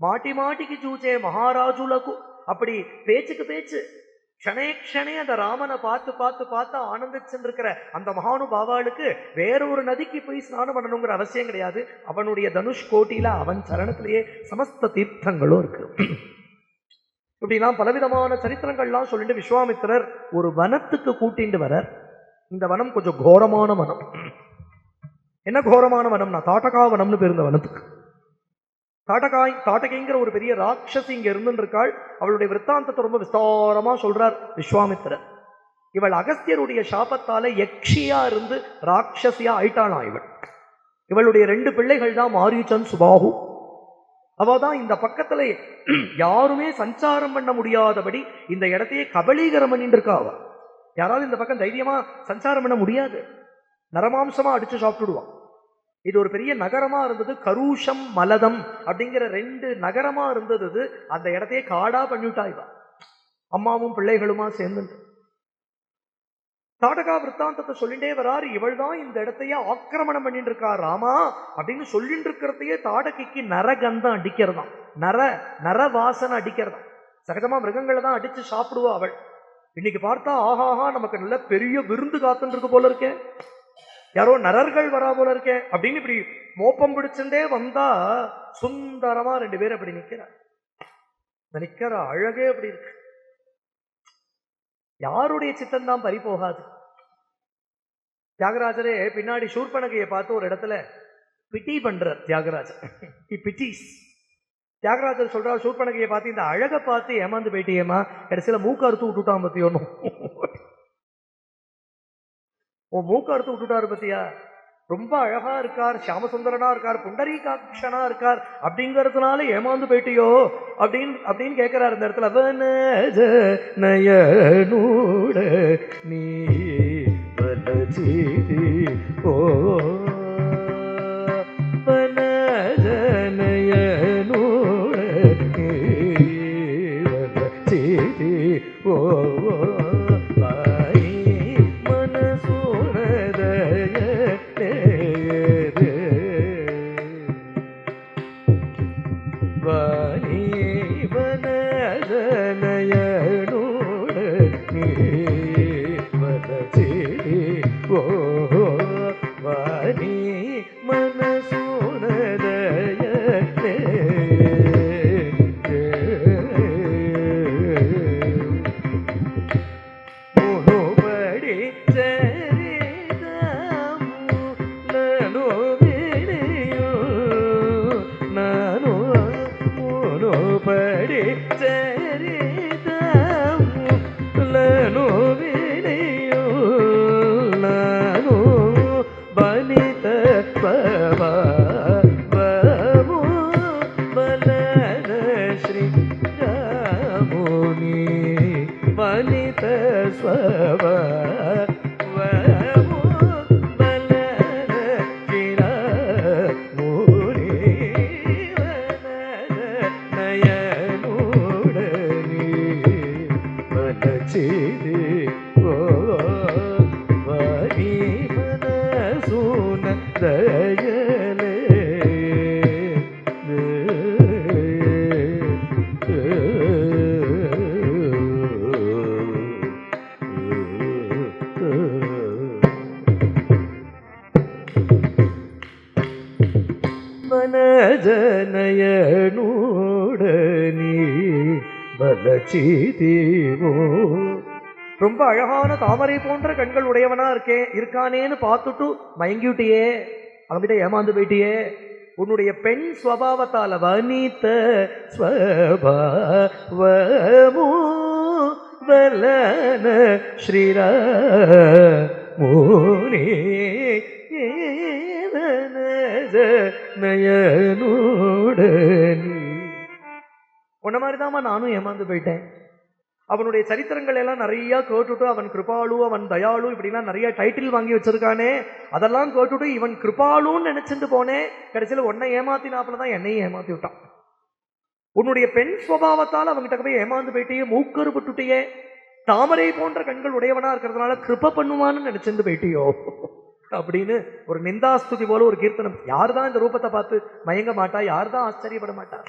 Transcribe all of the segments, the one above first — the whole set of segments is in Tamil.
మాటి మాటికి చూచే మహారాజులకు அப்படி பேச்சுக்கு பேச்சு க்ஷணே க்ஷணே அந்த ராமனை பார்த்து பார்த்து பார்த்து ஆனந்திச்சுட்டு இருக்கிற அந்த மகானுபாவாளுக்கு வேற ஒரு நதிக்கு போய் ஸ்நானம் பண்ணணுங்கிற அவசியம் கிடையாது அவனுடைய தனுஷ் கோட்டியில அவன் சரணத்திலேயே சமஸ்த தீர்த்தங்களும் இருக்கு இப்படிலாம் பலவிதமான சரித்திரங்கள்லாம் சொல்லிட்டு விஸ்வாமித்திரர் ஒரு வனத்துக்கு கூட்டிட்டு வர இந்த வனம் கொஞ்சம் கோரமான வனம் என்ன கோரமான வனம்னா தாட்டகா வனம்னு பேர் இந்த வனத்துக்கு தாட்டகாய் தாட்டகைங்கிற ஒரு பெரிய ராட்சசி இங்க இருந்துருக்காள். இருக்காள் அவளுடைய விற்த்தாந்தத்தை ரொம்ப விஸ்தாரமா சொல்கிறார் விஸ்வாமித்திரர். இவள் அகஸ்தியருடைய சாபத்தால் யக்ஷியா இருந்து ராட்சசியாக ஆயிட்டானா இவள். இவளுடைய ரெண்டு பிள்ளைகள் தான் மாரீச்சன் சுபாகு. அவள் தான் இந்த பக்கத்தில் யாருமே சஞ்சாரம் பண்ண முடியாதபடி இந்த இடத்தையே கபலீகரம் பண்ணிட்டு இருக்கா அவள் யாராலும் இந்த பக்கம் தைரியமா சஞ்சாரம் பண்ண முடியாது. நரமாம்சமா அடிச்சு சாப்பிட்டுடுவான் இது ஒரு பெரிய நகரமா இருந்தது கரூஷம் மலதம் அப்படிங்கிற ரெண்டு நகரமா இருந்தது அந்த இடத்தையே காடா பண்ணிவிட்டா தான் அம்மாவும் பிள்ளைகளுமா சேர்ந்து. தாடகா விற்த்தாந்தத்தை சொல்லிட்டே வராரு. இவள் தான் இந்த இடத்தையே ஆக்கிரமணம் பண்ணிட்டு இருக்கா ராமா அப்படின்னு சொல்லிட்டு இருக்கிறதையே தாடகைக்கு நரகந்தம் அடிக்கிறதாம். நர நர வாசனை அடிக்கிறதாம். சகஜமா மிருகங்களை தான் அடிச்சு சாப்பிடுவா அவள். இன்னைக்கு பார்த்தா ஆஹாஹா நமக்கு நல்ல பெரிய விருந்து காத்துன்னு இருக்கு போல இருக்கே. யாரோ நரர்கள் வரா போல இருக்கே அப்படின்னு இப்படி மோப்பம் பிடிச்சுட்டே வந்தா சுந்தரமா ரெண்டு பேரும் அப்படி நிக்கிறார். நிக்கிற அழகே அப்படி இருக்கு. யாருடைய சித்தம் தான் பறி போகாது. தியாகராஜரே பின்னாடி சூர்பனகையை பார்த்து ஒரு இடத்துல பிட்டி பண்றார் தியாகராஜர். பிட்டிஸ் தியாகராஜர் சொல்றார் சூர்பனகையை பார்த்து இந்த அழகை பார்த்து ஏமாந்து போயிட்டியேமா கடைசியில மூக்க அறுத்து விட்டுட்டான் பத்தியோன்னு. உன் மூக்க அறுத்து விட்டுட்டாரு பத்தியா? ரொம்ப அழகா இருக்கார் சியாமசுந்தரனா இருக்கார் புண்டரீகாட்சனா இருக்கார். அப்படிங்கறதுனால ஏமாந்து போயிட்டியோ? அப்படின்னு அப்படின்னு கேட்கிறார் இந்த இடத்துல. வனஜ நயனூட நீ வலஜிதி ஓ வனஜ நயனூட நீ வலஜிதி ஓ சீதேவோ ரொம்ப அழகான தாமரை போன்ற கண்கள் உடையவனா இருக்கேன் இருக்கானேன்னு பார்த்துட்டு மயங்கிவிட்டியே அவன்கிட்ட ஏமாந்து போயிட்டியே. உன்னுடைய பெண் ஸ்வபாவத்தால வனித ஸ்வபாவமு வலன ஸ்ரீரா மூனி நயனுடனி உன்ன மாதிரிதாம்மா நானும் ஏமாந்து போயிட்டேன். அவனுடைய சரித்திரங்கள் எல்லாம் நிறைய கேட்டுட்டு அவன் கிருபாலு அவன் தயாளு இப்படிலாம் நிறைய டைட்டில் வாங்கி வச்சிருக்கானே அதெல்லாம் கேட்டுட்டு இவன் கிருபாலுன்னு நினைச்சிட்டு போனேன். கடைசியில் உன்னை ஏமாத்தினாப்புல தான் என்னையும் ஏமாத்தி விட்டான். உன்னுடைய பெண் சுவாவத்தால் அவன்கிட்ட போய் ஏமாந்து போயிட்டியே மூக்கரு விட்டுட்டியே. தாமரை போன்ற கண்கள் உடையவனா இருக்கிறதுனால கிருப பண்ணுவான்னு நினைச்சிருந்து போயிட்டியோ? அப்படின்னு ஒரு நிந்தாஸ்துதி போல ஒரு கீர்த்தனம். யார் தான் இந்த ரூபத்தை பார்த்து மயங்க மாட்டா? யார் தான் ஆச்சரியப்பட மாட்டா?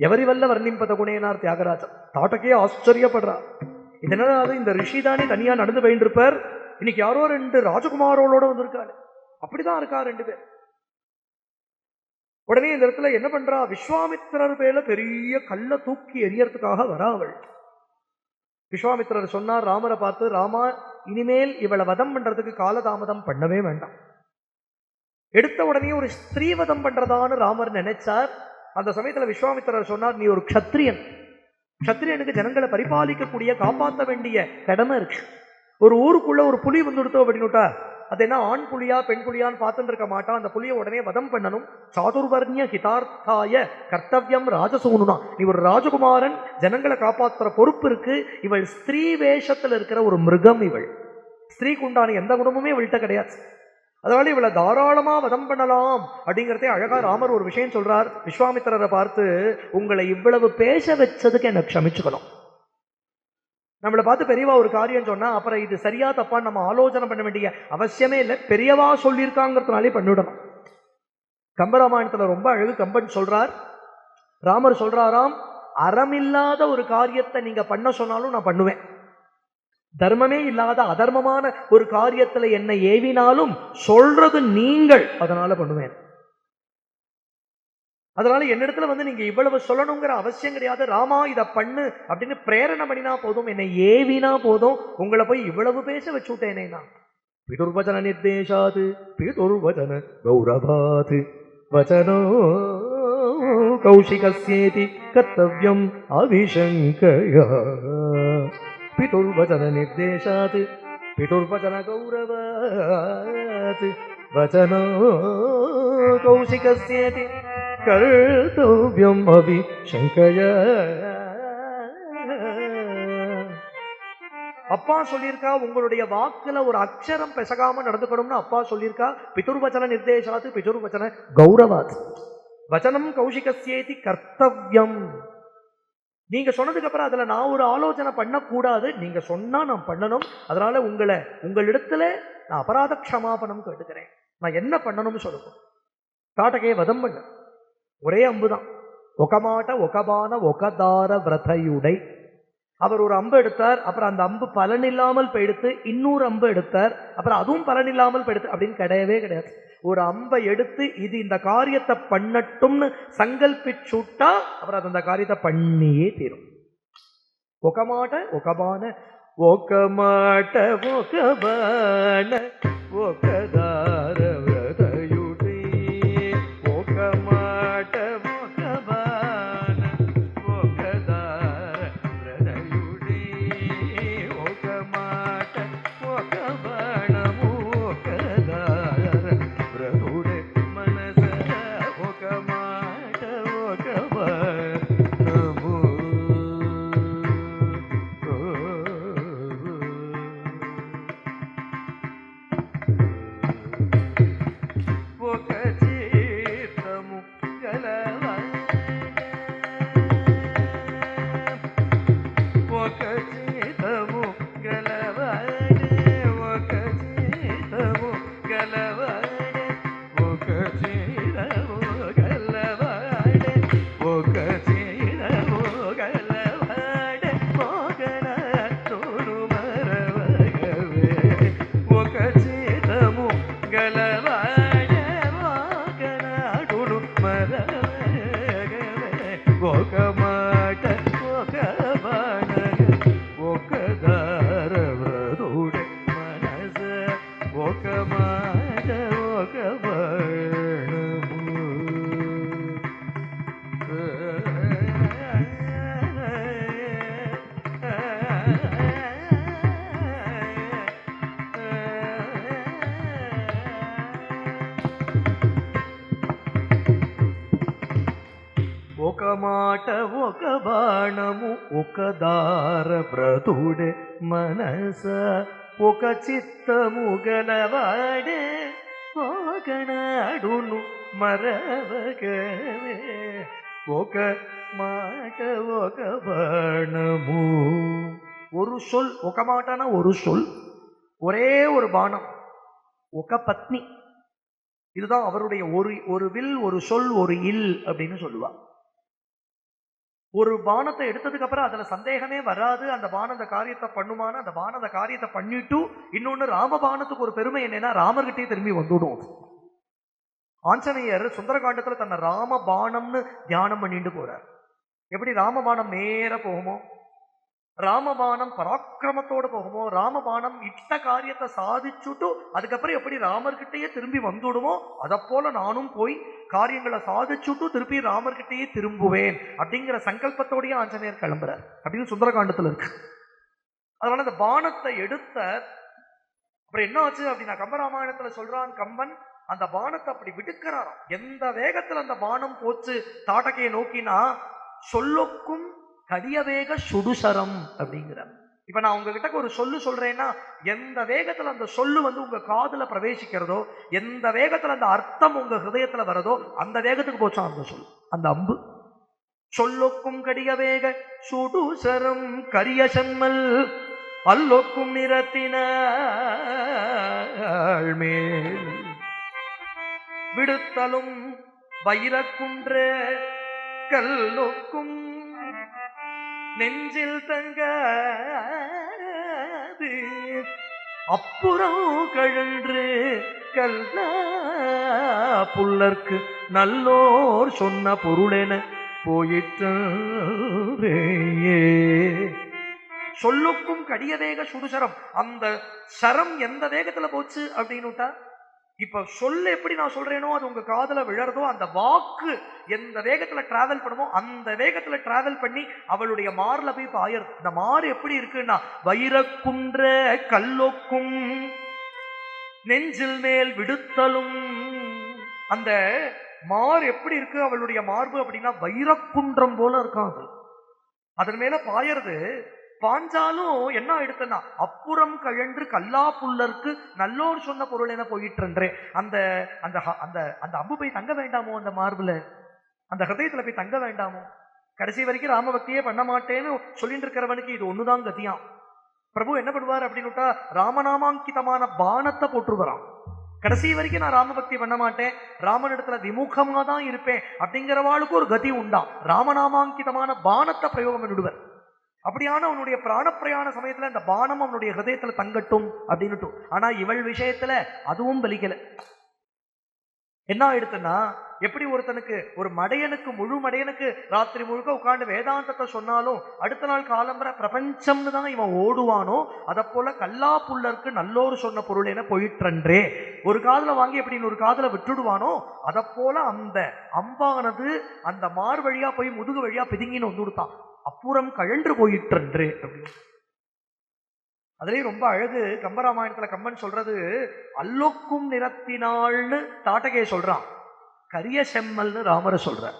ఎవరివల్ల వర్ణింపద குணேனார் தியாகராஜன் தாட்டக்கே ஆச்சரியப்படுறா இதனால இந்த ரிஷி தானே தனியா நடந்து போயிட்டு இருப்பார் இன்னைக்கு யாரோ ரெண்டு ராஜகுமாரோட வந்திருக்காரு அப்படிதான் இருக்கா ரெண்டு பேர் உடனே இந்த இடத்துல என்ன பண்றா விஸ்வாமித்திரர் மேல பெரிய கல்ல தூக்கி எரியறதுக்காக வரா அவள் விஸ்வாமித்திரர் சொன்னார் ராமரை பார்த்து ராமா இனிமேல் இவளை வதம் பண்றதுக்கு காலதாமதம் பண்ணவே வேண்டாம் எடுத்த உடனே ஒரு ஸ்திரீவதம் பண்றதான்னு ராமர் நினைச்சார் அந்த சமயத்துல விஸ்வாமித்திரர் சொன்னார் நீ ஒரு க்ஷத்ரியன். க்ஷத்ரியனுக்கு ஜனங்களை பரிபாலிக்கக்கூடிய காப்பாற்ற வேண்டிய கடமை இருக்கு. ஒரு ஊருக்குள்ள ஒரு புலி வந்துடுத்தோம் அப்படின்னுட்டா அது என்ன ஆண் புலியா பெண் புலியான்னு பார்த்துட்டு இருக்க மாட்டான். அந்த புலியை உடனே வதம் பண்ணணும். சாதுர்வர்ணிய ஹிதார்த்தாய கர்த்தவியம் ராஜசூனுனா. நீ ஒரு ராஜகுமாரன் ஜனங்களை காப்பாத்துற பொறுப்பு இருக்கு. இவள் ஸ்திரீ வேஷத்தில் இருக்கிற ஒரு மிருகம் இவள். ஸ்திரீக்குண்டான எந்த குணமுமே இவள்கிட்ட கிடையாது. அதனால இவளை தாராளமா வதம் பண்ணலாம் அப்படிங்கிறதே அழகா ராமர் ஒரு விஷயம் சொல்றார். விஸ்வாமித்திரரை பார்த்து உங்களை இவ்வளவு பேச வச்சதுக்கு என்னை க்ஷமிச்சுக்கணும். நம்மளை பார்த்து பெரியவா ஒரு காரியம் சொன்னா அப்புறம் இது சரியா தப்பா நம்ம ஆலோசனை பண்ண வேண்டிய அவசியமே இல்லை. பெரியவா சொல்லியிருக்காங்கிறதுனாலே பண்ணிவிடணும் கம்பராமாயணத்துல ரொம்ப அழகு கம்பன் சொல்றார். ராமர் சொல்றாராம் அறமில்லாத ஒரு காரியத்தை நீங்க பண்ண சொன்னாலும் நான் பண்ணுவேன். தர்மமே இல்லாத அதர்மமான ஒரு காரியத்துல என்னை ஏவினாலும் சொல்றது நீங்கள். அதனால பண்ணுவேன். அதனால என்னிடத்துல வந்து நீங்க இவ்வளவு சொல்லணுங்கிற அவசியம் கிடையாது. ராமா இதை பண்ணு அப்படின்னு பிரேரணை பண்ணினா போதும். என்னை ஏவினா போதும். உங்களை போய் இவ்வளவு பேச வச்சு விட்டேனே நான். பிதுர்வச்சன நிர்தேசாது பிதுர்வச்சன கௌரவாது. வச்சனோ கௌஷிகசேதி கர்த்தவியம் அவிசங்கயா பிதுர்வச்சன நிர்தேசாத் பிதுர்வச்சன கௌரவாத் வச்சனோ கௌஷிகஸ்யேதி கர்த்தவியம் சங்கய அப்பா சொல்லியிருக்கா உங்களுடைய வாக்குல ஒரு அக்ஷரம் பெசகாம நடந்துக்கணும்னு அப்பா சொல்லியிருக்கா பிதுர்வச்சன நிர்தேசாத்து பிதுர்வச்சன கௌரவாத். வச்சனம் கௌஷிகஸ்யேதி கர்த்தவியம். நீங்க சொன்னதுக்கு அப்புறம் அதுல நான் ஒரு ஆலோசனை பண்ணக்கூடாது. நீங்க சொன்னா நான் பண்ணணும். அதனால உங்களை உங்களிடத்துல நான் அபராத க்ஷமாபணம் கேட்டுக்கிறேன். நான் என்ன பண்ணணும்னு சொல்லணும் காட்டகையை வதம் பண்ண ஒரே அம்புதான் ஒகமாட்ட ஒகபான ஒகதார விரதையுடை. அவர் ஒரு அம்பு எடுத்தார். அப்புறம் அந்த அம்பு பலன் இல்லாமல் போயிடுத்து இன்னொரு அம்பு எடுத்தார். அப்புறம் அதுவும் பலன் இல்லாமல் போயிடுத்து அப்படின்னு கிடையவே கிடையாது. ஒரு அம்பை எடுத்து இது இந்த காரியத்தை பண்ணட்டும்னு சங்கல்பிச்சுட்டா அப்புறம் அது அந்த காரியத்தை பண்ணியே தீரும். ஒகமாட்ட ஒகபான ஒக்கமாட்ட ஒகபான ஒக்கதார ఒక మాట ఒక బాణము ఒక దార బ్రతుడే మనస. ఒక చిత్తము గలవాడే ఒకనాడును మరవగవే ఒక మాట ఒక బాణము. ஒரு சொல் ఒక மாட்டனா ஒரு சொல் ஒரே ஒரு பானம் ఒక பத்னி இதுதான் அவருடைய ஒரு ஒரு வில் ஒரு சொல் ஒரு இல் அப்படின்னு சொல்லுவா ஒரு பானத்தை எடுத்ததுக்கு அப்புறம் அதுல சந்தேகமே வராது அந்த பானம் அந்த காரியத்தை பண்ணுமான்னு அந்த பானம் அந்த காரியத்தை பண்ணிட்டு இன்னொன்னு ராமபானத்துக்கு ஒரு பெருமை என்னன்னா ராமர்கிட்டயே திரும்பி வந்துடும் ஆஞ்சநேயர் சுந்தரகாண்டத்துல தன்னை ராமபானம்னு தியானம் பண்ணிட்டு போறார் எப்படி ராமபானம் நேர போகுமோ ராமபானம் பராக்கிரமத்தோட போகுமோ ராமபானம் இட்ட காரியத்தை சாதிச்சுட்டு அதுக்கப்புறம் எப்படி ராமர்கிட்டயே திரும்பி வந்துடுமோ அதை போல நானும் போய் காரியங்களை சாதிச்சுட்டு திருப்பி ராமர்கிட்டயே திரும்புவேன் அப்படிங்கிற சங்கல்பத்தோடயே ஆஞ்சநேயர் கிளம்புறார். அப்படின்னு சுந்தரகாண்டத்தில் இருக்கு. அதனால அந்த பானத்தை எடுத்த அப்புறம் என்ன ஆச்சு அப்படின்னா கம்பராமாயணத்துல சொல்றான் கம்பன் அந்த பானத்தை அப்படி விடுக்கிறாராம். எந்த வேகத்துல அந்த பானம் போச்சு தாட்டகையை நோக்கினா சொல்லுக்கும் கடிய வேக சுடுசரம் அப்படிங்கிறார். இப்ப நான் உங்ககிட்ட ஒரு சொல்லு சொல்றேன்னா எந்த வேகத்துல அந்த சொல்லு வந்து உங்க காதுல பிரவேசிக்கிறதோ எந்த வேகத்துல அந்த அர்த்தம் உங்க ஹிருதயத்தில் வரதோ அந்த வேகத்துக்கு போச்சான் அந்த சொல் அந்த அம்பு. சொல்லொக்கும் கடிய வேக சுடுசரம் கரிய செம்மல் அல்லொக்கும் நிறத்தின மேல் விடுத்தலும் வைரக்குன்ற கல்லொக்கும் நெஞ்சில் தங்காது. அப்புறம் கழன்று கல்லா புல்லர்க்கு நல்லோர் சொன்ன பொருளென போயிற்று சொல்லுக்கும் கடிய வேக சுடுசரம். அந்த சரம் எந்த வேகத்துல போச்சு அப்படின்னுட்டா? இப்ப சொல்ல எப்படி நான் சொல்றேனோ அது உங்க காதில் விழறதோ அந்த வாக்கு எந்த வேகத்துல டிராவல் பண்ணுமோ அந்த வேகத்துல டிராவல் பண்ணி அவளுடைய மார்ல போய் பாயறது இந்த மாறு எப்படி இருக்குன்னா வைரக்குன்ற கல்லொக்கும் நெஞ்சில் மேல் விடுத்தலும். அந்த மார் எப்படி இருக்கு அவளுடைய மார்பு அப்படின்னா வைரக்குன்றம் போல இருக்காது. அது அதன் மேல பாயறது பாஞ்சாலும் என்ன ஆயிடுத்துன்னா அப்புறம் கழன்று கல்லா புல்லருக்கு நல்லோர் சொன்ன பொருள் என போயிட்டுன்றே அந்த அந்த ஹ- அந்த அந்த அம்பு போய் தங்க வேண்டாமோ அந்த மார்பில்? அந்த ஹதயத்தில் போய் தங்க வேண்டாமோ? கடைசி வரைக்கும் ராமபக்தியே பண்ண மாட்டேன்னு சொல்லிட்டு இருக்கிறவனுக்கு இது ஒண்ணுதான் கதியாம். பிரபு என்ன பண்ணுவார் அப்படின்னுட்டா ராமநாமாங்கிதமான பானத்தை போட்டுருவரான் கடைசி வரைக்கும் நான் ராமபக்தி பண்ண மாட்டேன் ராமனிடத்துல விமுகமாக தான் இருப்பேன் அப்படிங்கிறவாளுக்கு ஒரு கதி உண்டாம். ராமநாமாங்கிதமான பானத்தை பிரயோகம் பண்ணிடுவர். அப்படியான அவனுடைய பிராணப்பிரயாண சமயத்துல அந்த பானம் அவனுடைய ஹதயத்துல தங்கட்டும் அப்படின்னுட்டு. ஆனா இவள் விஷயத்துல அதுவும் பலிக்கல. என்ன ஆயிடுத்துன்னா எப்படி ஒருத்தனுக்கு ஒரு மடையனுக்கு முழு மடையனுக்கு ராத்திரி முழுக்க உட்காந்து வேதாந்தத்தை சொன்னாலும் அடுத்த நாள் காலம்பர பிரபஞ்சம்னு தான் இவன் ஓடுவானோ அதை போல கல்லா புல்லருக்கு நல்லோர் சொன்ன பொருள் என போயிற்றன்றே. ஒரு காதில் வாங்கி எப்படி இன்னொரு காதில் விட்டுடுவானோ அதை போல அந்த அம்பானது அந்த மார் வழியா போய் முதுகு வழியா பிதுங்கின்னு வந்து கொடுத்தான். அப்புறம் கழன்று போயிற்றன்று அப்படின்னு. ரொம்ப அழகு கம்பராமாயணத்துல கம்பன் சொல்றது அல்லொக்கும் நிறத்தினாள்னு தாட்டகே சொல்றான். கரிய செம்மல்னு ராமரை சொல்ற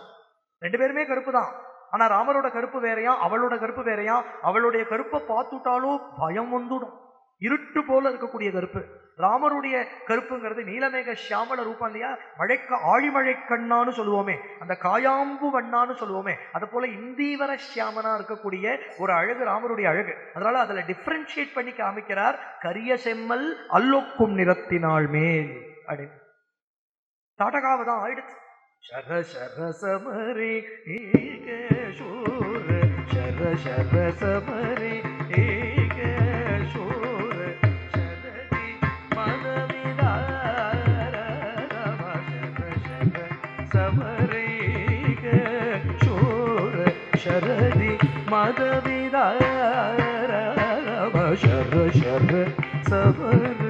ரெண்டு பேருமே கருப்பு தான் ஆனா ராமரோட கருப்பு வேறையா அவளோட கருப்பு வேறையா அவளுடைய கருப்பை பார்த்துட்டாலும் பயம் வந்துடும். இருட்டு போல இருக்கக்கூடிய கருப்பு. ராமருடைய கருப்புங்கிறது நீலமேக சியாமல ரூபம் இல்லையா? மழைக்க ஆழிமழை கண்ணான்னு சொல்லுவோமே. அந்த காயாம்பு வண்ணான்னு சொல்லுவோமே. அது போல இந்தீவர சியாமனா இருக்கக்கூடிய ஒரு அழகு ராமருடைய அழகு. அதனால அதுல டிஃப்ரென்ஷியேட் பண்ணி காமிக்கிறார் கரிய செம்மல் அல்லொக்கும் நிறத்தினாள் மேல் அப்படின்னு. தாட்டகாவை ஆயிடுச்சு. சர சர சமரி சர சர சமரி री शोर शरदि मदविदार शर शर शब्द समर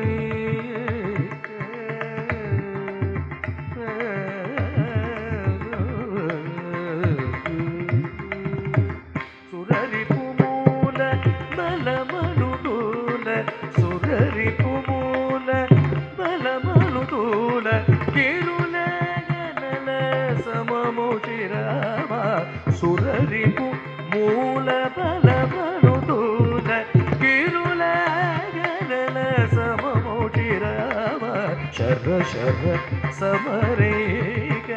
शर समरेक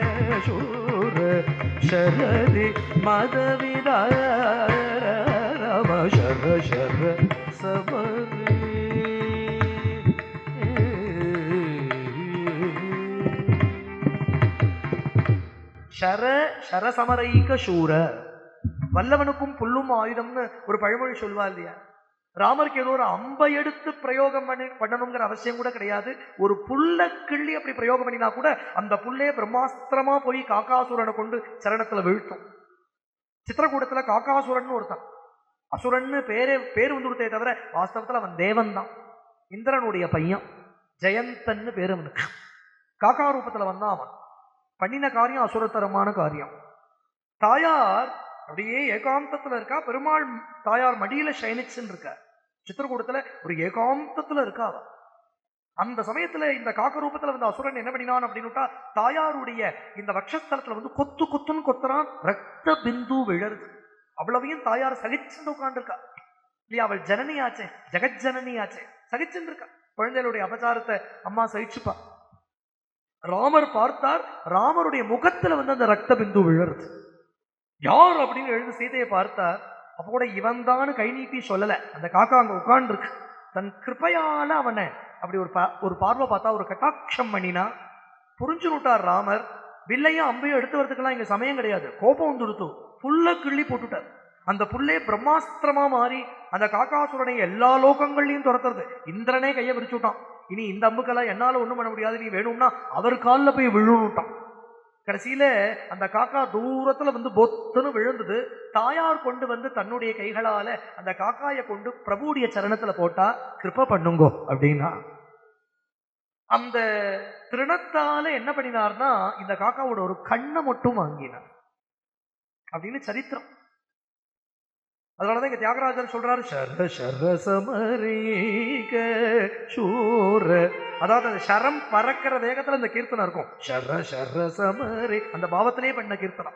शूर शरदि माधविदाय रम शर शर समरे ஷர ஷரசமரைக்க சூர வல்லவனுக்கும் புல்லும் ஆயுதம்னு ஒரு பழமொழி சொல்வா இல்லையா? ராமருக்கு ஏதோ ஒரு அம்பை எடுத்து பிரயோகம் பண்ணி பண்ணணுங்கிற அவசியம் கூட கிடையாது. ஒரு புல்ல கிள்ளி அப்படி பிரயோகம் பண்ணினா கூட அந்த புல்லே பிரம்மாஸ்திரமா போய் காக்காசுரனை கொண்டு சரணத்துல வீழ்த்தும். சித்திரக்கூடத்துல காக்காசுரன் ஒருத்தன். அசுரன்னு பேரே பேர் வந்து கொடுத்தே தவிர வாஸ்தவத்துல அவன் தேவன் தான் இந்திரனுடைய பையன். ஜெயந்தன்னு பேர் அவனுக்கு. காக்கா ரூபத்துல வந்தான் அவன். பண்ணின காரியம் அசுரத்தரமான காரியம். தாயார் அப்படியே ஏகாந்தத்துல இருக்கா. பெருமாள் தாயார் மடியில சயனிச்சுன்னு இருக்கா சித்திரகூடத்துல ஒரு ஏகாந்தத்துல இருக்கா அந்த சமயத்துல இந்த காக்க ரூபத்துல வந்து அசுரன் என்ன பண்ணினான் அப்படின்னுட்டா தாயாருடைய இந்த வக்ஷஸ்தலத்துல வந்து கொத்து கொத்துன்னு கொத்துறான் ரத்த பிந்து விழருது. அவ்வளவையும் தாயார் சகிச்சுன்னு உட்காந்துருக்கா இல்லையா அவள் ஜனனியாச்சே ஜெகஜனனியாச்சே சகிச்சுன்னு இருக்கா குழந்தைகளுடைய அபச்சாரத்தை அம்மா சகிச்சுப்பா. ராமர் பார்த்தார் ராமருடைய முகத்துல வந்து அந்த ரத்த பிந்து விழருது. யார் அப்படின்னு எழுந்து சீதையை பார்த்தார் அப்போ கூட இவன் தான் கை நீட்டி சொல்லலை. அந்த காக்கா அங்கே உட்காண்டிருக்கு தன் கிருப்பையால் அவனை அப்படி ஒரு பா- ஒரு பார்வை பார்த்தா ஒரு கட்டாட்சம் பண்ணினா புரிஞ்சு விட்டார் ராமர். வில்லையும் அம்பையும் எடுத்து வரதுக்கெல்லாம் இங்கே சமயம் கிடையாது. கோபம் வந்துடுத்து புல்லை கிள்ளி போட்டுட்டார். அந்த புல்லே பிரம்மாஸ்திரமா மாறி அந்த காக்காசுரனை எல்லா லோகங்கள்லையும் துரத்துறது. இந்திரனே கையை விரிச்சு விட்டான். இனி இந்த அம்புக்கெல்லாம் என்னால் ஒன்றும் பண்ண முடியாது. நீ வேணும்னா அவர் கால்ல போய் விழுணுட்டான் கடைசியில அந்த காக்கா தூரத்துல வந்து பொத்துன்னு விழுந்தது. தாயார் கொண்டு வந்து தன்னுடைய கைகளால அந்த காக்காயை கொண்டு பிரபுடைய சரணத்துல போட்டா கிருப்ப பண்ணுங்கோ அப்படின்னா. அந்த திருணத்தால என்ன பண்ணினார்னா இந்த காக்காவோட ஒரு கண்ணை மட்டும் வாங்கினார். அப்படின்னு சரித்திரம். அதனாலதான் இங்க தியாகராஜன் சொல்றாரு ஷர ஷர சமரீக சூர. அதாவது அந்த ஷரம் பறக்கிற வேகத்துல இந்த கீர்த்தனம் இருக்கும். ஷர ஷர சமரி அந்த பாவத்திலேயே பண்ண கீர்த்தனம்.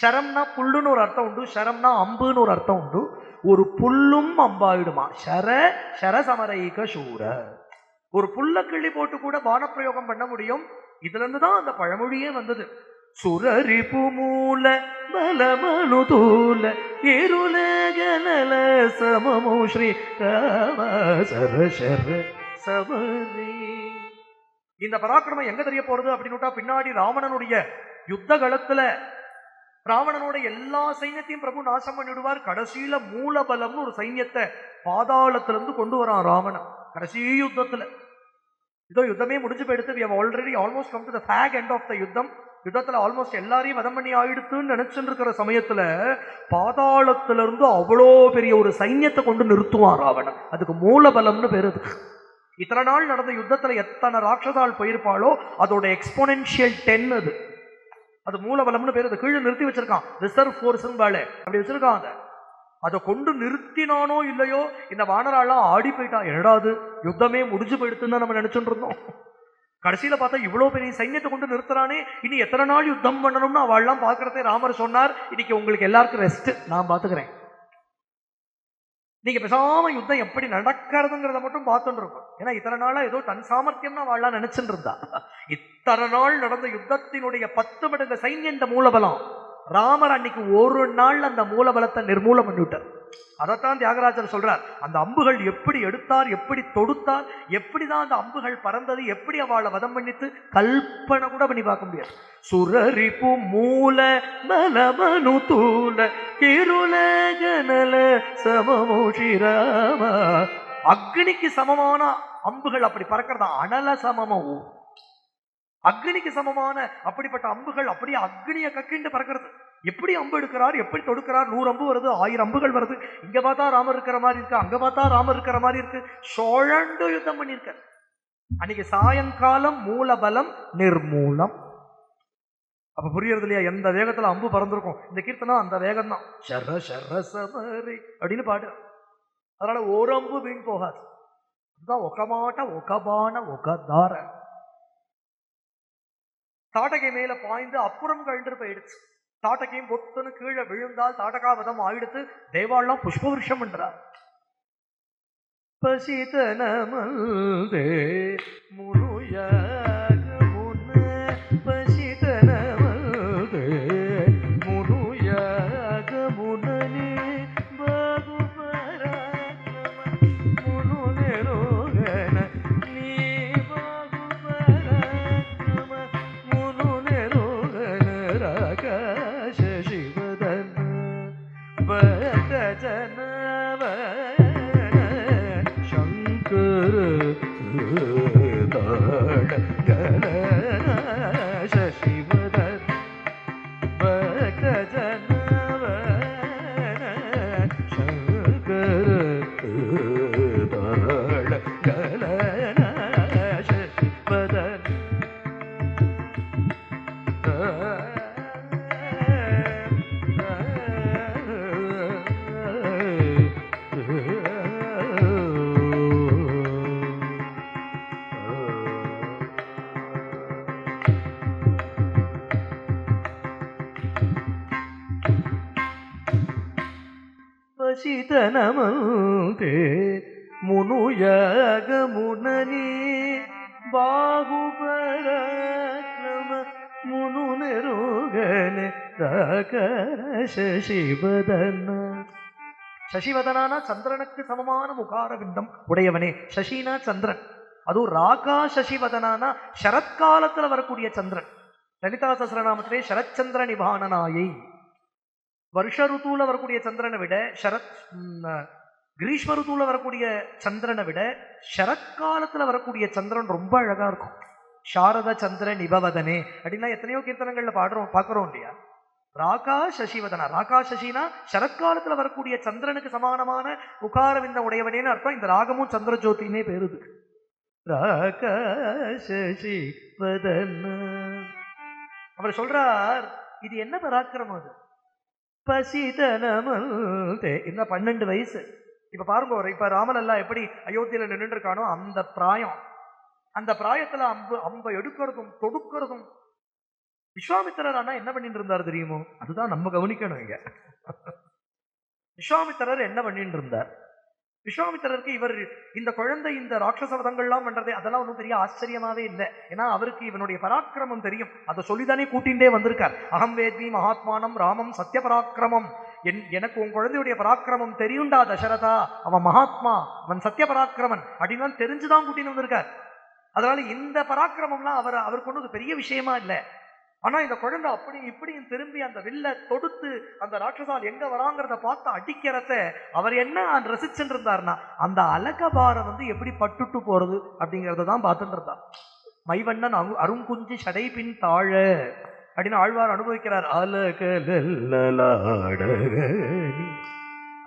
ஷரம்னா புல்லுன்னு ஒரு அர்த்தம் உண்டு ஷரம்னா அம்புன்னு ஒரு அர்த்தம் உண்டு. ஒரு புல்லும் அம்பாயிடுமா? ஷர ஷர சமரீக சூர. ஒரு புல்ல கிள்ளி போட்டு கூட பானப்பிரயோகம் பண்ண முடியும். இதுல இருந்து தான் அந்த பழமொழியே வந்தது. சுரரிபு மூல பலமனு தூல இருலகனல சமமோ ஸ்ரீ ராம சர சர சமரி இந்த பராக்கிரமம் எங்க தெரிய போறது அப்படின்னு பின்னாடி ராவணனுடைய யுத்த களத்துல. ராவணனோட எல்லா சைன்யத்தையும் பிரபு நாசம் பண்ணிடுவார். கடைசியில மூலபலம்னு ஒரு சைன்யத்தை பாதாளத்திலிருந்து கொண்டு வரான் ராவணன். கடைசி யுத்தத்துல. இதோ யுத்தமே முடிஞ்சு போயிடுத்து we have already almost come to the fag end யுத்தம். யுத்தத்துல ஆல்மோஸ்ட் எல்லாரையும் வதம் பண்ணி ஆயிடுத்துன்னு நினைச்சுட்டு இருக்கிற சமயத்துல பாதாளத்துல இருந்து அவ்வளோ பெரிய ஒரு சைன்யத்தை கொண்டு நிறுத்துவான் ராவணன். அதுக்கு மூலபலம்னு பேரு இத்தனை நாள் நடந்த யுத்தத்துல எத்தனை ராட்சசால் போயிருப்பாளோ அதோட எக்ஸ்போனென்ஷியல் டென் அது. அது மூலபலம்னு பேர் அது. கீழே நிறுத்தி வச்சிருக்கான். ரிசர்வ் ஃபோர்ஸ்னு வேலை. அப்படி வச்சிருக்கான் அதை. அதை கொண்டு நிறுத்தினானோ இல்லையோ இந்த வானராலாம் ஆடி போயிட்டான் என்னடாது யுத்தமே முடிஞ்சு போயிடுத்துன்னு நம்ம நினைச்சுட்டு இருந்தோம் கடைசியில பார்த்தா இவ்வளவு பெரிய சைன்யத்தை கொண்டு நிறுத்துறானே. இனி எத்தனை நாள் யுத்தம் பண்ணணும்னு அவள்லாம் பாக்குறதே ராமர் சொன்னார். இன்னைக்கு உங்களுக்கு எல்லாருக்கும் ரெஸ்ட் நான் பாத்துக்கிறேன் நீங்க பேசாம யுத்தம் எப்படி நடக்கிறதுங்கிறத மட்டும் பார்த்துட்டு இருக்கும் ஏன்னா இத்தனை நாளா ஏதோ தன் சாமர்த்தியம்னா வாழலாம் நினைச்சுட்டு இருந்தா. இத்தனை நாள் நடந்த யுத்தத்தினுடைய பத்து மடங்கு சைன்யம் இந்த மூலபலம். ராமர் அன்னைக்கு ஒரு நாள் அந்த மூலபலத்தை நிர்மூலம் பண்ணிவிட்டார். அதைத்தான் தியாகராஜர் சொல்றார். அந்த அம்புகள் எப்படி எடுத்தார் எப்படி தொடுத்தார் எப்படிதான் அந்த அம்புகள் பறந்தது எப்படி அவளை வதம் பண்ணித்து கல்பனை கூட பண்ணி பார்க்க முடியாது. சுரரிப்பு மூல மலமனு தூல கிருல ஜனல சமமோ அக்னிக்கு சமமான அம்புகள் அப்படி பறக்கிறதா? அனல சமமோ அக்னிக்கு சமமான அப்படிப்பட்ட அம்புகள் அப்படியே அக்னியை கக்கிண்டு பறக்கிறது. எப்படி அம்பு எடுக்கிறார்? எப்படி தொடுக்கிறார்? நூறு அம்பு வருது ஆயிரம் அம்புகள் வருது. இங்க பார்த்தா ராமர் இருக்கிற மாதிரி இருக்கு அங்க பார்த்தா ராமர் இருக்கிற மாதிரி இருக்கு. சோழண்டு யுத்தம் பண்ணியிருக்க. அன்னைக்கு சாயங்காலம் மூலபலம் நிர்மூலம். அப்ப புரியறது இல்லையா? எந்த வேகத்துல அம்பு பறந்துருக்கும்? இந்த கீர்த்தனம் அந்த வேகம் தான் ஷர ஷர சமரி அப்படின்னு பாடு அதனால ஒரு அம்பு வீண் போகாது. அதுதான் ஒக்கமாட்ட ஒகபான ஒகதார தாட்டகை மேல பாய்ந்து அப்புறம் கழன்று போயிடுச்சு. தாட்டகையும் பொத்துன்னு கீழே விழுந்தால் தாட்டகாவதம் ஆயிடுத்து தேவாலாம் புஷ்ப விருஷம் என்றார் பசிதனமல்தே தே முனுயா వశితనమంతే మునుయాగమునని బాహుపరాక్రమ మును నెరుగనే தாகர சசிவதன சசிவதனானா சந்திரனுக்கு சமமான முகாரவிந்தம் உடையவனே சசினா சந்திரன் அதுவும் ராகா சசிவதனானா சரத்காலத்துல வரக்கூடிய சந்திரன் லலிதா சஹஸ்ரநாமத்திலே சரச்சந்திர நிபானனாயை வருஷ ருத்துவில் வரக்கூடிய சந்திரனை விட சரத் கிரீஷ்ம ருத்துவில் வரக்கூடிய சந்திரனை விட சரத்காலத்தில் வரக்கூடிய சந்திரன் ரொம்ப அழகாக இருக்கும். சாரத சந்திர நிபவதனே அப்படின்னா எத்தனையோ கீர்த்தனங்களில் பாடுறோம் பார்க்குறோம் இல்லையா? ராகா சசிவதனா ராகா சசினா சரத்காலத்தில் வரக்கூடிய சந்திரனுக்கு சமானமான உகாரவிந்த உடையவனேன்னு அர்த்தம். இந்த ராகமும் சந்திர ஜோதினே பேருது. ராகா சசிவதனா அவர் சொல்றார் இது என்ன பராக்கிரமம் அது? பசிதனமல்தே. இன்னும் பன்னெண்டு வயசு. இப்ப பாருங்க ஒரு இப்ப ராமன் எப்படி அயோத்தியில நின்று இருக்கானோ அந்த பிராயம். அந்த பிராயத்துல அம்பு அம்பை எடுக்கிறதும் தொடுக்கிறதும். விஸ்வாமித்திரர் ஆனா என்ன பண்ணிட்டு இருந்தார் தெரியுமோ? அதுதான் நம்ம கவனிக்கணும் இங்க. விஸ்வாமித்திரர் என்ன பண்ணிட்டு இருந்தார் விஸ்வாமித்திரருக்கு இவர் இந்த குழந்தை இந்த ராட்சசவதங்கள்லாம் பண்றதே அதெல்லாம் ஒன்றும் பெரிய ஆச்சரியமாவே இல்லை. ஏன்னா அவருக்கு இவனுடைய பராக்கிரமம் தெரியும். அதை சொல்லிதானே கூட்டின்றே வந்திருக்கார். அகம் வேத்மி மகாத்மானம் ராமம் சத்ய பராக்கிரமம். என் எனக்கு உன் குழந்தையுடைய பராக்கிரமம் தெரியுண்டா தசரதா. அவன் மகாத்மா அவன் சத்ய பராக்கிரமன் அப்படின்னு தெரிஞ்சுதான் கூட்டின்னு வந்திருக்கார். அதனால இந்த பராக்கிரமம்லாம் அவர் அவருக்கு கொண்டு பெரிய விஷயமா இல்லை. ஆனா இந்த குழந்தை அப்படி இப்படியும் திரும்பி அந்த வில்ல தொடுத்து அந்த ராட்சசால் எங்க வராங்கிறத பார்த்து அடிக்கிறத அவர் என்ன ரசிச்சுட்டு இருந்தார்னா அந்த அலகபாரம் வந்து எப்படி பட்டுட்டு போறது அப்படிங்கறத தான் பார்த்துட்டு இருந்தார் மைவண்ணன் அரு அருங்குஞ்சு சடைபின் தாழ அப்படின்னு ஆழ்வார் அனுபவிக்கிறார். அலகலாடகனி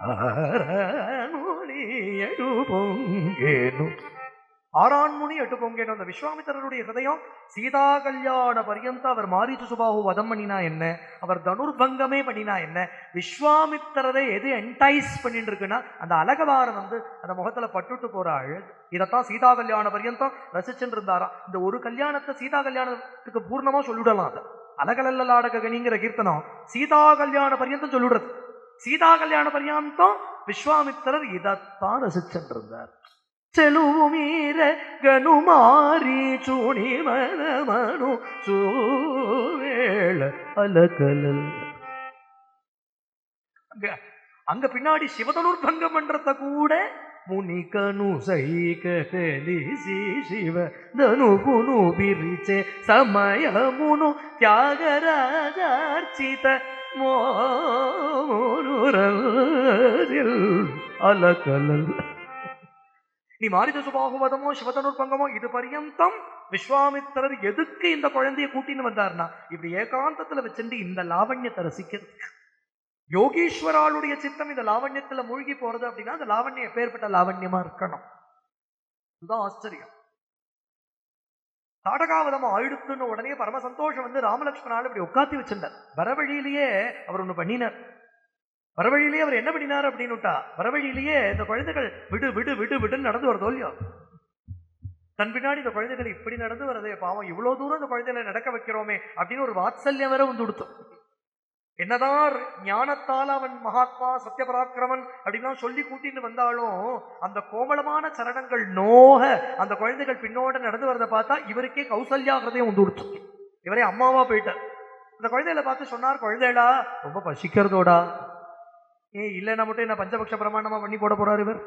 ஆரானுலி எடு பொங்கேனு ஆறான்முனி எட்டு பொங்கேனு அந்த விஸ்வாமித்திரருடைய ஹிருதயம் சீதா கல்யாண பரியந்த அவர் மாரீச்சு சுபாகு வதம் பண்ணினா என்ன? அவர் தனுர்பங்கமே பண்ணினா என்ன? விஸ்வாமித்திரரை எது என்டைஸ் பண்ணிட்டு இருக்குன்னா அந்த அழகவாரம் வந்து அந்த முகத்துல பட்டுட்டு போற அழகு. இதைத்தான் சீதா கல்யாண பர்யந்தம் ரசிச்சுட்டு இருந்தாராம் இந்த ஒரு கல்யாணத்தை சீதா கல்யாணத்துக்கு பூர்ணமா சொல்லிவிடலாம் அதை. அலகலல்லாடகனிங்கிற கீர்த்தனம் சீதா கல்யாண பர்யந்தம் சொல்லிடுறது. சீதா கல்யாண பர்யந்தம் விஸ்வாமித்திரர் இதைத்தான் ரசிச்சுட்டு இருந்தார் ಚೆಲುವುಮೀರ ಗನುಮಾರಿ ಚುಣಿ ಮನ ಮನು ಸೂವೇಳ ಅಲಕಲಲ್ அங்க அங்க பின்னாடி சிவதனூர் பங்கம் பண்றத கூட முனிகனு சைகலிசி சிவ தனு குனு பிரிச்சே சமயமுனு தியாகராஜார்ச்சித மோனுரல் அலகலல் நீ மாரித சுபாகுவதமோ சிவதனுர்பங்கமோ இது பரியந்தம் விஸ்வாமித்திரர் எதுக்கு இந்த குழந்தைய கூட்டின்னு வந்தார்னா இப்படி ஏகாந்தத்துல வச்சுட்டு இந்த லாவண்யத்தை ரசிக்கிறதுக்கு. யோகீஸ்வராளுடைய சித்தம் இந்த லாவண்யத்துல மூழ்கி போறது அப்படின்னா அந்த லாவண்யம் எப்பேற்பட்ட லாவண்யமா இருக்கணும்? இதுதான் ஆச்சரியம். தாடகாவதம் ஆயிடுத்துன்னு உடனே பரம சந்தோஷம் வந்து ராமலட்சுமணால் இப்படி உட்காத்தி வச்சிருந்தார். வரவழியிலேயே அவர் ஒண்ணு பண்ணினார். வரவழியிலேயே அவர் என்ன பண்ணினார் அப்படின்னுட்டா வரவழியிலேயே இந்த குழந்தைகள் விடு விடு விடு விடுன்னு நடந்து வருதோ இல்லையோ? தன் பின்னாடி இந்த குழந்தைகள் இப்படி நடந்து வரதே பாவம். இவ்வளவு தூரம் இந்த குழந்தைகளை நடக்க வைக்கிறோமே அப்படின்னு ஒரு வாத்சல்யம் வேற வந்து கொடுத்தோம் என்னதான் ஞானத்தால் அவன் மகாத்மா சத்யபராக்கிரமன் அப்படின்லாம் சொல்லி கூட்டிட்டு வந்தாலும் அந்த கோமளமான சரணங்கள் நோக அந்த குழந்தைகள் பின்னோட நடந்து வரதை பார்த்தா இவருக்கே கௌசல்யா ஹிருதயம் வந்து கொடுத்தோம் இவரே அம்மாவா போயிட்டார். அந்த குழந்தைகளை பார்த்து சொன்னார் குழந்தைகளா ரொம்ப பசிக்கிறதோடா. ஏ இல்லைன்னா மட்டும் என்ன பஞ்சபக்ஷ பிரமாண்டமாக பண்ணி போட போறாரு இவர்?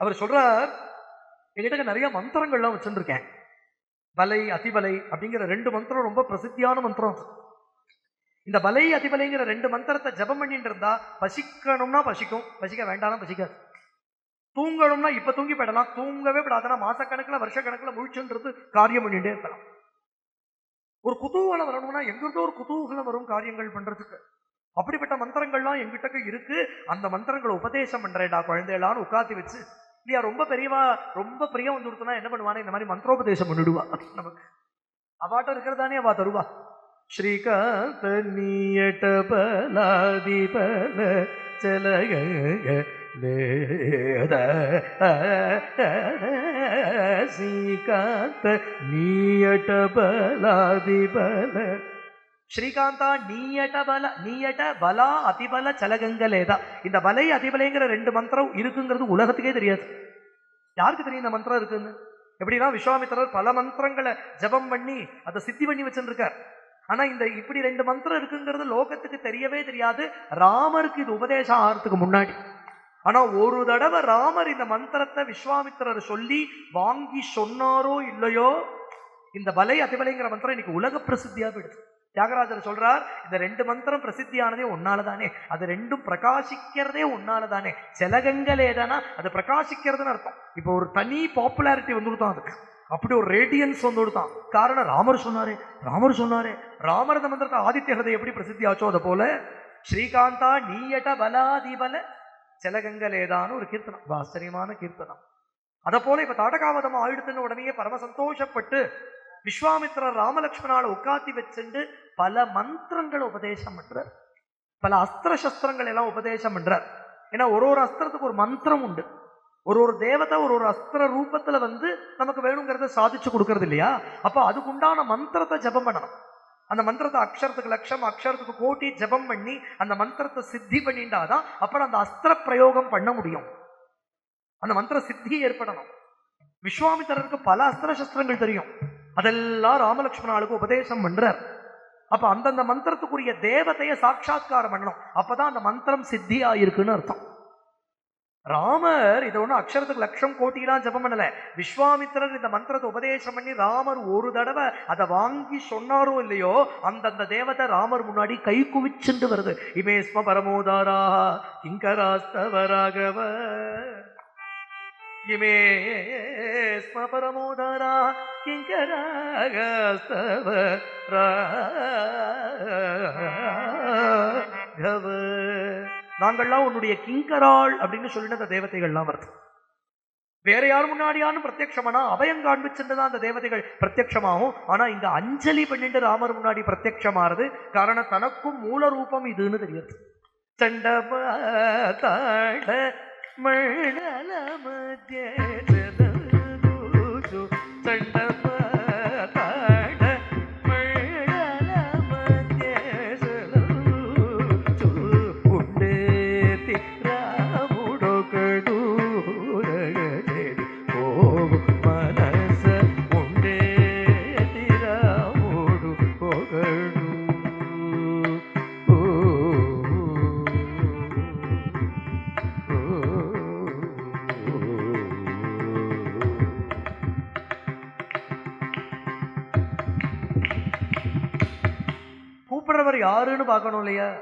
அவர் சொல்றார் என்கிட்ட நிறைய மந்திரங்கள்லாம் வச்சுருக்கேன் பலை அதிபலை அப்படிங்கிற ரெண்டு மந்திரம் ரொம்ப பிரசித்தியான மந்திரம் இந்த பலை அதிபலைங்கிற ரெண்டு மந்திரத்தை ஜபம் பண்ணிட்டு இருந்தா பசிக்கணும்னா பசிக்கும் பசிக்க வேண்டாம்னா பசிக்காது. தூங்கணும்னா இப்ப தூங்கி போயிடலாம். தூங்கவே விடாதுன்னா மாசக்கணக்கில் வருஷக்கணக்கில் முழிச்சுன்றது காரியம் பண்ணிட்டே இருக்கலாம். ஒரு குதூகலம் வரணும்னா எங்கிருந்தோ ஒரு குதூகலம் வரும் காரியங்கள் பண்றதுக்கு. அப்படிப்பட்ட மந்திரங்கள்லாம் எங்கிட்டக்கு இருக்கு. அந்த மந்திரங்களை உபதேசம் பண்றேன்டா குழந்தைகளான்னு உட்காந்து வச்சு. இல்லையா ரொம்ப பெரியவா ரொம்ப பிரியம் வந்து கொடுத்தனா என்ன பண்ணுவானே? இந்த மாதிரி மந்திரோபதேசம் பண்ணிடுவா. நமக்கு. அவாட்டம் இருக்கிறதானே அவா தருவா. ஸ்ரீகாந்த நீயட்ட பலாதிபல செலக ஸ்ரீகாந்த நீயட்ட பலாதிபல ஸ்ரீகாந்தா நீயட பல நீயட பலா அதிபல சலகங்கலேதா இந்த பலை அதிபலைங்கிற ரெண்டு மந்திரம் இருக்குங்கிறது உலகத்துக்கே தெரியாது. யாருக்கு தெரியும் இந்த மந்திரம் இருக்குன்னு? எப்படின்னா விஸ்வாமித்திரர் பல மந்திரங்களை ஜபம் பண்ணி அதை சித்தி பண்ணி வச்சுருக்கார் ஆனா இந்த இப்படி ரெண்டு மந்திரம் இருக்குங்கிறது லோகத்துக்கு தெரியவே தெரியாது. ராமருக்கு இது உபதேசம் ஆகிறதுக்கு முன்னாடி. ஆனா ஒரு தடவை ராமர் இந்த மந்திரத்தை விஸ்வாமித்திரர் சொல்லி வாங்கி சொன்னாரோ இல்லையோ இந்த பலை அதிபலைங்கிற மந்திரம் இன்னைக்கு உலக பிரசித்தியாக போயிடுது. தியாகராஜர் சொல்றார் இந்த ரெண்டு மந்திரம் பிரசித்தியானதே ஒன்னாலதானே அது ரெண்டும் பிரகாசிக்கிறதே ஒன்னாலதானே செலகங்கள் ஏதானா அது பிரகாசிக்கிறதுன்னு அர்த்தம். இப்போ ஒரு தனி பாப்புலாரிட்டி வந்துடுதான் அதுக்கு. அப்படி ஒரு ரேடியன்ஸ் வந்து கொடுத்தான் காரணம் ராமர் சொன்னாரு ராமர் சொன்னாரு. ராமரத மந்திரத்தை ஆதித்ய ஹிருதயம் எப்படி பிரசித்தி ஆச்சோ அதை போல ஸ்ரீகாந்தா நீயட பலாதிபல செலகங்கலேதான்னு ஒரு கீர்த்தனம். ஆச்சரியமான கீர்த்தனம். அதை போல இப்ப தாடகாவதம் ஆயிடுத்துன்னு உடனே பரம சந்தோஷப்பட்டு விஸ்வாமித்திரர் ராமலக்ஷ்மணால உட்காத்தி வச்சுண்டு பல மந்திரங்களை உபதேசம் பண்றார். பல அஸ்திர சஸ்திரங்கள் எல்லாம் உபதேசம் பண்றார். ஏன்னா ஒரு ஒரு அஸ்திரத்துக்கு ஒரு மந்திரம் உண்டு. ஒரு ஒரு தேவதை ஒரு ஒரு அஸ்திர ரூபத்துல வந்து நமக்கு வேணுங்கிறத சாதிச்சு கொடுக்கறது இல்லையா? அப்போ அதுக்குண்டான மந்திரத்தை ஜபம் பண்ணணும். அந்த மந்திரத்தை அக்ஷரத்துக்கு லட்சம் அக்ஷரத்துக்கு கோட்டி ஜபம் பண்ணி அந்த மந்திரத்தை சித்தி பண்ணிட்டாதான் அப்புறம் அந்த அஸ்திர பிரயோகம் பண்ண முடியும். அந்த மந்திர சித்தி ஏற்படணும். விஸ்வாமித்திரருக்கு பல அஸ்திர சஸ்திரங்கள் தெரியும். அதெல்லாம் ராமலட்சுமணாளுக்கு உபதேசம் பண்றார். அப்ப அந்தந்த மந்திரத்துக்குரிய தேவதையை சாட்சா்காரம் பண்ணணும். அப்பதான் அந்த மந்திரம் சித்தியா இருக்குன்னு அர்த்தம். ராமர் இதை ஒன்றும் அக்ஷரத்துக்கு லட்சம் கோட்டிலாம் ஜபம் பண்ணல. விஸ்வாமித்திரர் இந்த மந்திரத்தை உபதேசம் பண்ணி ராமர் ஒரு தடவை அதை வாங்கி சொன்னாரோ இல்லையோ அந்தந்த தேவதை ராமர் முன்னாடி கை குவிச்சுண்டு வருது. இமேஸ்ம பரமோதாரா கிங்கராஸ்தவ ராகவ. இமே ஸ்ம பரமோதரா கிங்கராகஸ்தவ ராகவ. நாங்கள்லாம் உன்னுடைய கிங்கராள் அப்படின்னு சொல்லிட்டு அந்த தேவதைகள்லாம் வருது. வேற யார் முன்னாடியானும் பிரத்யட்சமானா அபயம் காண்பிச்சுட்டு அந்த தேவதைகள்? பிரத்யட்சமாகும் ஆனா இங்க அஞ்சலி பண்ணிட்டு ராமர் முன்னாடி பிரத்யட்சமாறது காரணம் தனக்கும் மூல ரூபம் இதுன்னு தெரியுது. சண்டபாதாட ಮರಣಲ ಮಧ್ಯದ கூப்பிடுறவர் யாருன்னு பார்க்கணும் இல்லையா?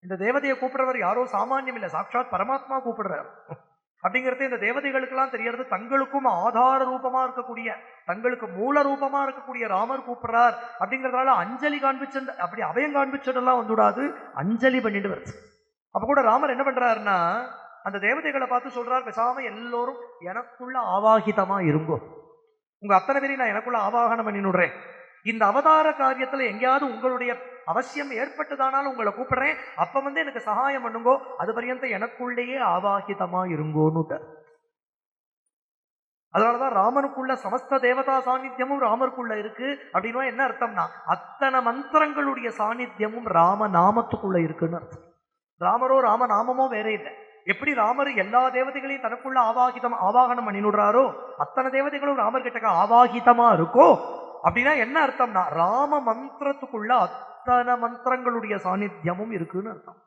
இந்த தேவதையை கூப்பிடுறவர் யாரோ சாமானியம் இல்லை. சாட்சாத் பரமாத்மா கூப்பிடுறார். அப்படிங்கிறது இந்த தேவதைகளுக்கெல்லாம் தெரியறது தங்களுக்கும் ஆதார ரூபமா இருக்கக்கூடிய தங்களுக்கு மூல ரூபமா இருக்கக்கூடிய ராமர் கூப்பிடுறார். அப்படிங்கிறதுனால அஞ்சலி காண்பிச்சு அப்படி அபயம் காண்பிச்சதெல்லாம் வந்துடாது. அஞ்சலி பண்ணிட்டு வருது. அப்ப கூட ராமர் என்ன பண்றாருன்னா அந்த தேவதைகளை பார்த்து சொல்றார் பேசாம எல்லோரும் எனக்குள்ள ஆவாகிதமா இருக்கும் உங்க அத்தனை பேரையும் நான் எனக்குள்ள ஆவாகனம் பண்ணி விடுறேன். இந்த அவதார காரியத்துல எங்கேயாவது உங்களுடைய அவசியம் ஏற்பட்டதானாலும் உங்களை கூப்பிடுறேன். அப்ப வந்து எனக்கு சகாயம் பண்ணுங்கோ. அது பரியந்த எனக்குள்ளேயே ஆவாகிதமா இருங்கோன்னு அதனாலதான் ராமனுக்குள்ள சமஸ்த தேவதா சாநித்தியமும் ராமருக்குள்ள இருக்கு. அப்படின்னா என்ன அர்த்தம்னா அத்தனை மந்திரங்களுடைய சாநித்தியமும் ராம நாமத்துக்குள்ள இருக்குன்னு அர்த்தம். ராமரோ ராம நாமமோ வேற இல்லை. எப்படி ராமர் எல்லா தேவதைகளையும் தனக்குள்ள ஆவாகிதம் ஆவாகனம் பண்ணினுடுறாரோ அத்தனை தேவதைகளும் ராமர் கிட்டக்க ஆவாகிதமா இருக்கோ அப்படின்னா என்ன அர்த்தம்னா ராம மந்திரத்துக்குள்ள அத்தனை மந்திரங்களுடைய சாநித்தியமும் இருக்குன்னு அர்த்தம்.